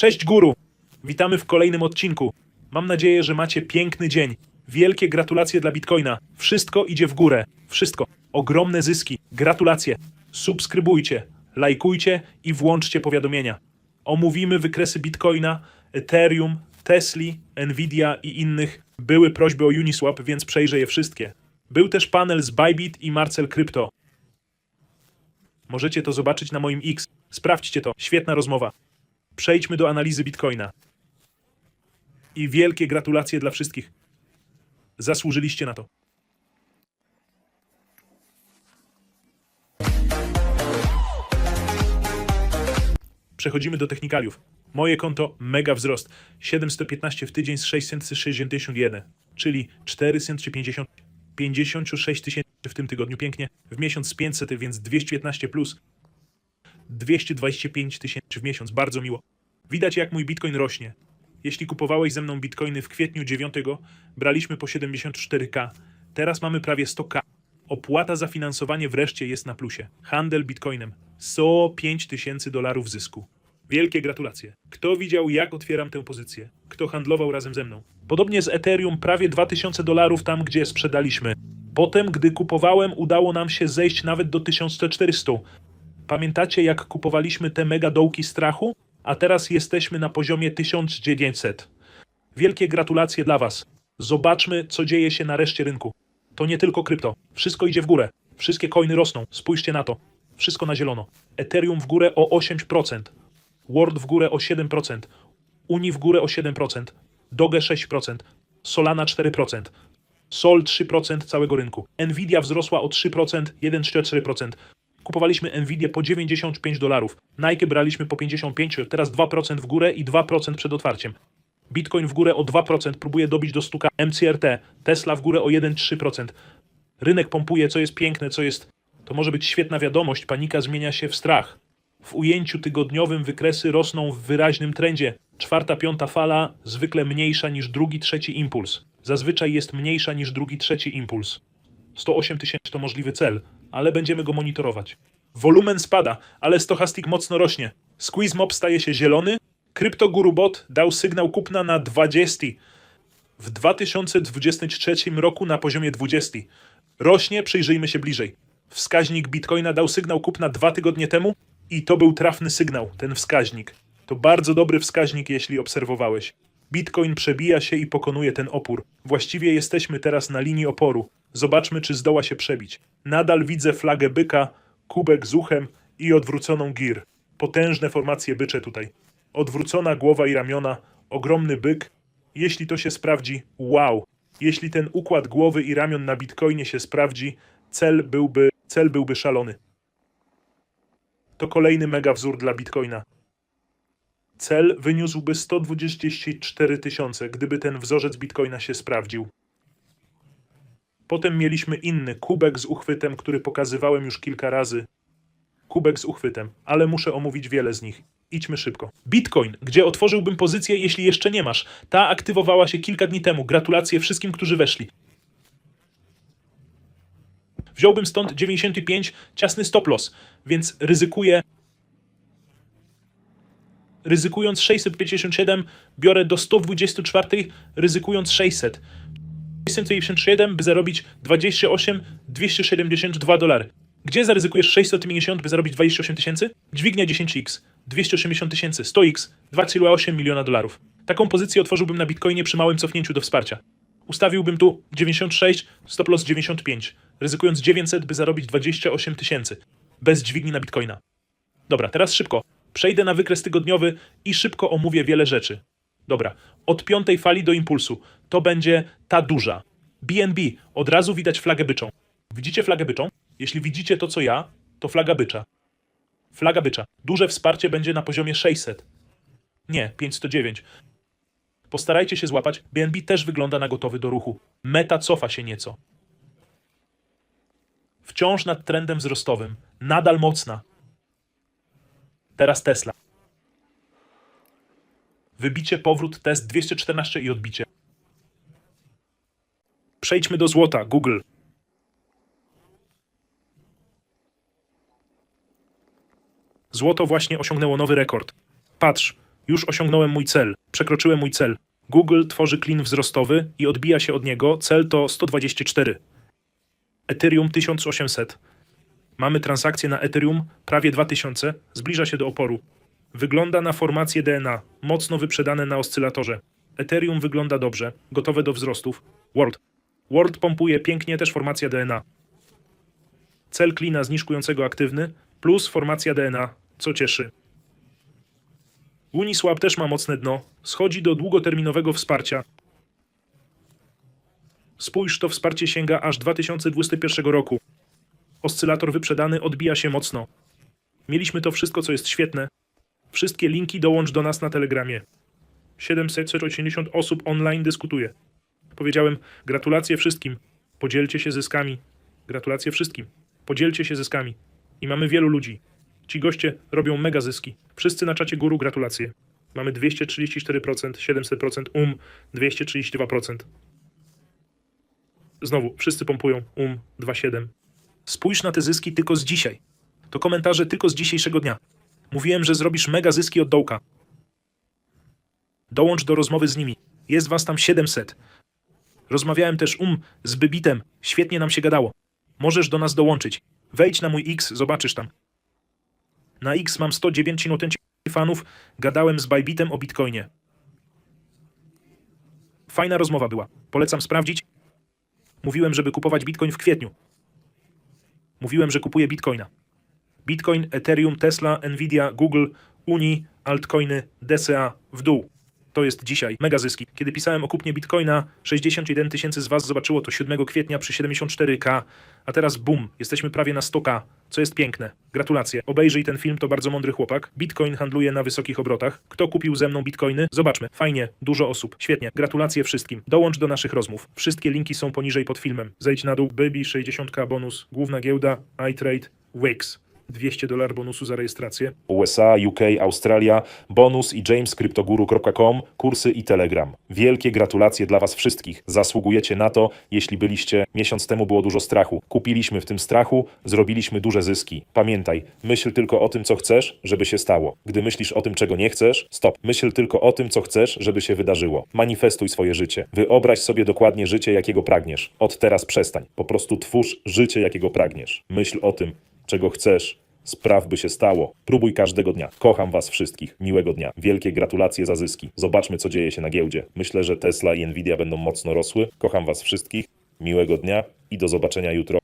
Cześć guru! Witamy w kolejnym odcinku. Mam nadzieję, że macie piękny dzień. Wielkie gratulacje dla Bitcoina. Wszystko idzie w górę. Wszystko. Ogromne zyski. Gratulacje. Subskrybujcie, lajkujcie i włączcie powiadomienia. Omówimy wykresy Bitcoina, Ethereum, Tesli, Nvidia i innych. Były prośby o Uniswap, więc przejrzę je wszystkie. Był też panel z Bybit i Marcel Crypto. Możecie to zobaczyć na moim X. Sprawdźcie to. Świetna rozmowa. Przejdźmy do analizy Bitcoina. I wielkie gratulacje dla wszystkich. Zasłużyliście na to. Przechodzimy do technikaliów. Moje konto mega wzrost. 715 w tydzień z 661, czyli 450, 56 tysięcy w tym tygodniu pięknie. W miesiąc z 500, więc 215 plus. 225 tysięcy w miesiąc, bardzo miło. Widać jak mój bitcoin rośnie. Jeśli kupowałeś ze mną bitcoiny w kwietniu 9, braliśmy po 74k. Teraz mamy prawie 100k. Opłata za finansowanie wreszcie jest na plusie. Handel bitcoinem. 105 tysięcy dolarów zysku. Wielkie gratulacje. Kto widział, jak otwieram tę pozycję? Kto handlował razem ze mną? Podobnie z Ethereum, prawie 2000 dolarów tam, gdzie sprzedaliśmy. Potem, gdy kupowałem, udało nam się zejść nawet do 1400. Pamiętacie, jak kupowaliśmy te mega dołki strachu? A teraz jesteśmy na poziomie 1900. Wielkie gratulacje dla Was. Zobaczmy, co dzieje się na reszcie rynku. To nie tylko krypto. Wszystko idzie w górę. Wszystkie coiny rosną. Spójrzcie na to. Wszystko na zielono. Ethereum w górę o 8%. Word w górę o 7%. Uni w górę o 7%. Doge 6%. Solana 4%. Sol 3% całego rynku. Nvidia wzrosła o 3%, 1,4%. Kupowaliśmy Nvidia po 95 dolarów. Nike braliśmy po 55, teraz 2% w górę i 2% przed otwarciem. Bitcoin w górę o 2%, próbuje dobić do stuka MCRT. Tesla w górę o 1,3%. Rynek pompuje, co jest piękne, co jest... To może być świetna wiadomość, panika zmienia się w strach. W ujęciu tygodniowym wykresy rosną w wyraźnym trendzie. Czwarta, piąta fala zwykle mniejsza niż drugi, trzeci impuls. Zazwyczaj jest mniejsza niż drugi, trzeci impuls. 108 tysięcy to możliwy cel, ale będziemy go monitorować. Wolumen spada, ale stochastik mocno rośnie. Squeeze Mob staje się zielony. CryptoGuruBot dał sygnał kupna na 20. W 2023 roku na poziomie 20. Rośnie, przyjrzyjmy się bliżej. Wskaźnik Bitcoina dał sygnał kupna dwa tygodnie temu i to był trafny sygnał, ten wskaźnik. To bardzo dobry wskaźnik, jeśli obserwowałeś. Bitcoin przebija się i pokonuje ten opór. Właściwie jesteśmy teraz na linii oporu. Zobaczmy, czy zdoła się przebić. Nadal widzę flagę byka, kubek z uchem i odwróconą gir. Potężne formacje bycze tutaj. Odwrócona głowa i ramiona, ogromny byk. Jeśli to się sprawdzi, wow. Jeśli ten układ głowy i ramion na Bitcoinie się sprawdzi, cel byłby, cel byłby szalony. To kolejny mega wzór dla Bitcoina. Cel wyniósłby 124 tysiące, gdyby ten wzorzec Bitcoina się sprawdził. Potem mieliśmy inny kubek z uchwytem, który pokazywałem już kilka razy. Kubek z uchwytem, ale muszę omówić wiele z nich. Idźmy szybko. Bitcoin, gdzie otworzyłbym pozycję, jeśli jeszcze nie masz. Ta aktywowała się kilka dni temu. Gratulacje wszystkim, którzy weszli. Wziąłbym stąd 95, ciasny stop loss, więc ryzykuję. Ryzykując 657, biorę do 124, ryzykując 600. 657, by zarobić 28 272 dolary. Gdzie zaryzykujesz 650, by zarobić 28 tysięcy? Dźwignia 10x, 280 tysięcy, 100x, 2,8 miliona dolarów. Taką pozycję otworzyłbym na Bitcoinie przy małym cofnięciu do wsparcia. Ustawiłbym tu 96, stop loss 95, ryzykując 900, by zarobić 28 tysięcy. Bez dźwigni na Bitcoina. Dobra, teraz szybko. Przejdę na wykres tygodniowy i szybko omówię wiele rzeczy. Dobra, od piątej fali do impulsu. To będzie ta duża. BNB. Od razu widać flagę byczą. Widzicie flagę byczą? Jeśli widzicie to, co ja, to flaga bycza. Flaga bycza. Duże wsparcie będzie na poziomie 600. Nie, 509. Postarajcie się złapać. BNB też wygląda na gotowy do ruchu. Meta cofa się nieco. Wciąż nad trendem wzrostowym. Nadal mocna. Teraz Tesla. Wybicie, powrót, test 214 i odbicie. Przejdźmy do złota. Google. Złoto właśnie osiągnęło nowy rekord. Patrz, Już osiągnąłem mój cel. Przekroczyłem mój cel. Google tworzy klin wzrostowy i odbija się od niego. Cel to 124. Ethereum 1800. Mamy transakcje na Ethereum prawie 2000. Zbliża się do oporu. Wygląda na formację DNA. Mocno wyprzedane na oscylatorze. Ethereum wygląda dobrze. Gotowe do wzrostów. World. World pompuje pięknie też formacja DNA. Cel klina zniżkującego aktywny plus formacja DNA, co cieszy. Uniswap też ma mocne dno, schodzi do długoterminowego wsparcia. Spójrz, to wsparcie sięga aż 2021 roku. Oscylator wyprzedany odbija się mocno. Mieliśmy to wszystko, co jest świetne. Wszystkie linki dołącz do nas na Telegramie. 780 osób online dyskutuje. Powiedziałem gratulacje wszystkim. Podzielcie się zyskami. Gratulacje wszystkim. Podzielcie się zyskami. I mamy wielu ludzi. Ci goście robią mega zyski. Wszyscy na czacie guru gratulacje. Mamy 234%, 700%, um 232%. Znowu, wszyscy pompują um 2,7. Spójrz na te zyski tylko z dzisiaj. To komentarze tylko z dzisiejszego dnia. Mówiłem, że zrobisz mega zyski od dołka. Dołącz do rozmowy z nimi. Jest was tam 700. Rozmawiałem też um z Bybitem. Świetnie nam się gadało. Możesz do nas dołączyć. Wejdź na mój X, zobaczysz tam. Na X mam 109 notenci fanów. Gadałem z Bybitem o Bitcoinie. Fajna rozmowa była. Polecam sprawdzić. Mówiłem, żeby kupować Bitcoin w kwietniu. Mówiłem, że kupuję Bitcoina. Bitcoin, Ethereum, Tesla, Nvidia, Google, Uni, altcoiny, DCA w dół. To jest dzisiaj mega zyski. Kiedy pisałem o kupnie Bitcoina, 61 tysięcy z Was zobaczyło to 7 kwietnia przy 74k, a teraz bum, jesteśmy prawie na 100k, co jest piękne. Gratulacje. Obejrzyj ten film, to bardzo mądry chłopak. Bitcoin handluje na wysokich obrotach. Kto kupił ze mną Bitcoiny? Zobaczmy. Fajnie, dużo osób. Świetnie. Gratulacje wszystkim. Dołącz do naszych rozmów. Wszystkie linki są poniżej pod filmem. Zejdź na dół. Baby 60k bonus. Główna giełda, iTrade, Wix. 200 dolar bonusu za rejestrację. USA, UK, Australia, bonus i jamescryptoguru.com, kursy i Telegram. Wielkie gratulacje dla Was wszystkich. Zasługujecie na to, jeśli byliście, miesiąc temu było dużo strachu. Kupiliśmy w tym strachu, zrobiliśmy duże zyski. Pamiętaj, myśl tylko o tym, co chcesz, żeby się stało. Gdy myślisz o tym, czego nie chcesz, stop. Myśl tylko o tym, co chcesz, żeby się wydarzyło. Manifestuj swoje życie. Wyobraź sobie dokładnie życie, jakiego pragniesz. Od teraz przestań. Po prostu twórz życie, jakiego pragniesz. Myśl o tym, czego chcesz, spraw by się stało. Próbuj każdego dnia. Kocham Was wszystkich. Miłego dnia. Wielkie gratulacje za zyski. Zobaczmy, co dzieje się na giełdzie. Myślę, że Tesla i Nvidia będą mocno rosły. Kocham Was wszystkich. Miłego dnia i do zobaczenia jutro.